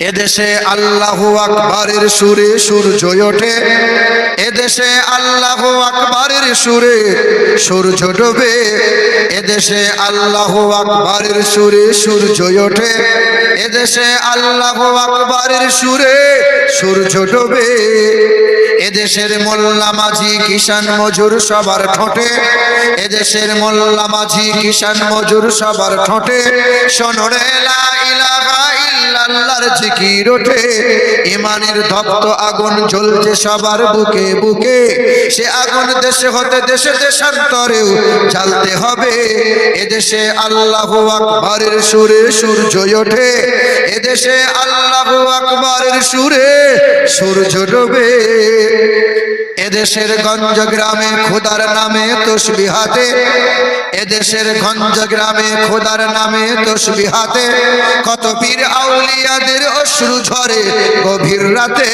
এদেশে আল্লাহ আকবরের সুরে সূর্য ওঠে। এদেশে আল্লাহ আকবরের সুরে সূর্য ডোবে। এদেশে আল্লাহ আকবরের সুরে সূর্য ওঠে। এদেশে আল্লাহ আকবরের সুরে সূর্য ডোবে। এদেশের মোল্লা মাঝি কিষান মজুর সবার ঠোঁটে। এদেশের মোল্লা মাঝি কিষান মজুর সবার ঠোঁটে। সোনরে লা ইলাহা ইল্লাল্লাহর জিকির ওঠে। ইমানের দপ্ত আগুন জ্বলছে সবার বুকে বুকে। সে আগুন দেশে হতে দেশে দেশান্তরেও জ্বালতে হবে। এদেশে আল্লাহ আকবরের সুরে সূর্য ওঠে। এদেশে আল্লাহ আকবরের সুরে সূর্য ডোবে। এদেশের গঞ্জ গ্রামে খোদার নামে তসবিহাতে এদেশের গঞ্জ গ্রামে খোদার নামে তসবিহাতে কত পীর আউলিয়াদের অশ্রু ঝরে গভীর রাতে।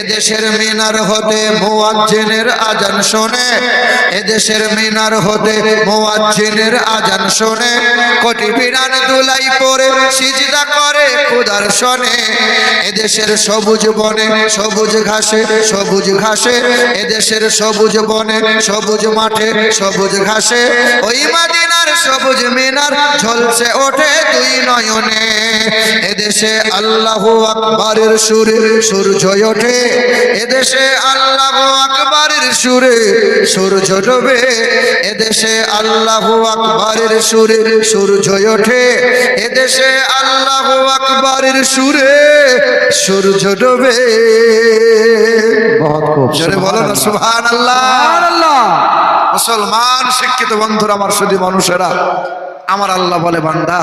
এদেশের মিনার হতে মোয়াজ্জেনের আজান শোনে। এদেশের মিনার হতে মোয়াজ্জেনের আজান শোনে। কোটি বিরান দুলাই পরে সিজদা করে খোদার শোনে। এদেশের সবুজ বনে সবুজ ঘাসে সবুজ ঘাসে এদেশের সবুজ বনে, সবুজ মাঠে, সবুজ ঘাসে, ওই মাদিনার সবুজ মিনার ঝলসে ওঠে দুই নয়নে। এদেশে আল্লাহ আকবরের সুরে সূর্য ওঠে, এদেশে আল্লাহ আকবরের সুরে সূর্য ডোবে, এদেশে আল্লাহ আকবরের সুরে সূর্য ওঠে, এদেশে আল্লাহ তারের সুরে সূর্য ডোবে। বলো না সুহান আল্লাহ মুসলমান শিক্ষিত বন্ধুরা আমার শুধু মানুষেরা আমার আল্লাহ বলে বান্দা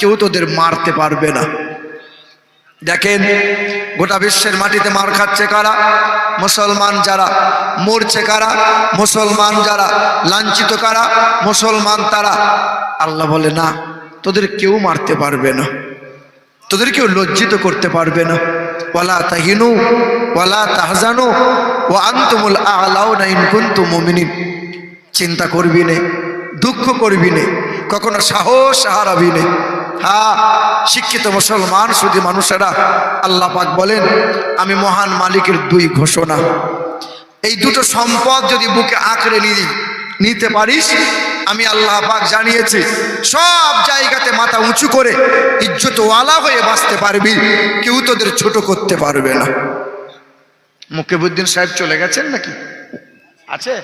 কেউ তোদের মারতে পারবে না। দেখেন গোটা বিশ্বের মাটিতে মার খাচ্ছে কারা? মুসলমান যারা মরছে কারা? মুসলমান যারা লাঞ্ছিত কারা? মুসলমান তারা আল্লাহ বলে না তোদের কেউ মারতে পারবে না। তোদের কেউ লজ্জিত করতে পারবে না। ওয়ালা তাহিনু, ওয়ালা তাহজানু ও আন্তুমুল আলাউ না ইনকুন্তু মুমিনিন। চিন্তা করবি নে, দুঃখ করবি নে, কখনো সাহস হারাবি নে। হ্যাঁ শিক্ষিত মুসলমান শুধু মানুষেরা, আল্লাহ পাক বলেন, আমি মহান মালিকের দুই ঘোষণা। এই দুটো সম্পদ যদি বুকে আঁকড়ে নিয়ে নিতে পারিস? আমি আল্লাহ পাক জানিয়েছি সব জায়গাতে মাথা উঁচু করে ইজ্জতওয়ালা হয়ে বাঁচতে পারবি কেউ তোদের ছোট করতে পারবে না। মুকেবুদ্দিন সাহেব চলে গেছেন নাকি? আছে?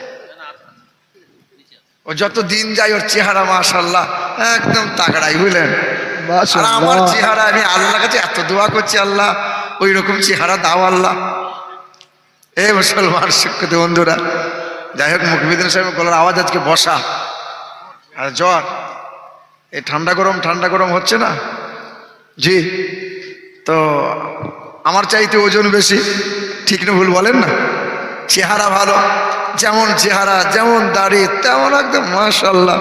ও যত দিন যায় ওর চেহারা মাশাল্লাহ একদম তাগড়াই বুঝলেন? আর আমার চেহারা আমি আল্লাহ কাছে এত দোয়া করছি আল্লাহ ওই রকম চেহারা দাও আল্লাহ। এ মুসলমান শিক্ষিত বন্ধুরা যাই হোক মুখবিদিন সাহেব, গলার আওয়াজ আজকে বসা। আর জ্বর, এই ঠান্ডা গরম ঠান্ডা গরম হচ্ছে না? জি, তো আমার চাইতে ওজন বেশি, ঠিক না ভুল বলেন না? চেহারা ভালো, যেমন চেহারা, যেমন দাড়ি, তেমন একদম মাশাল্লাহ।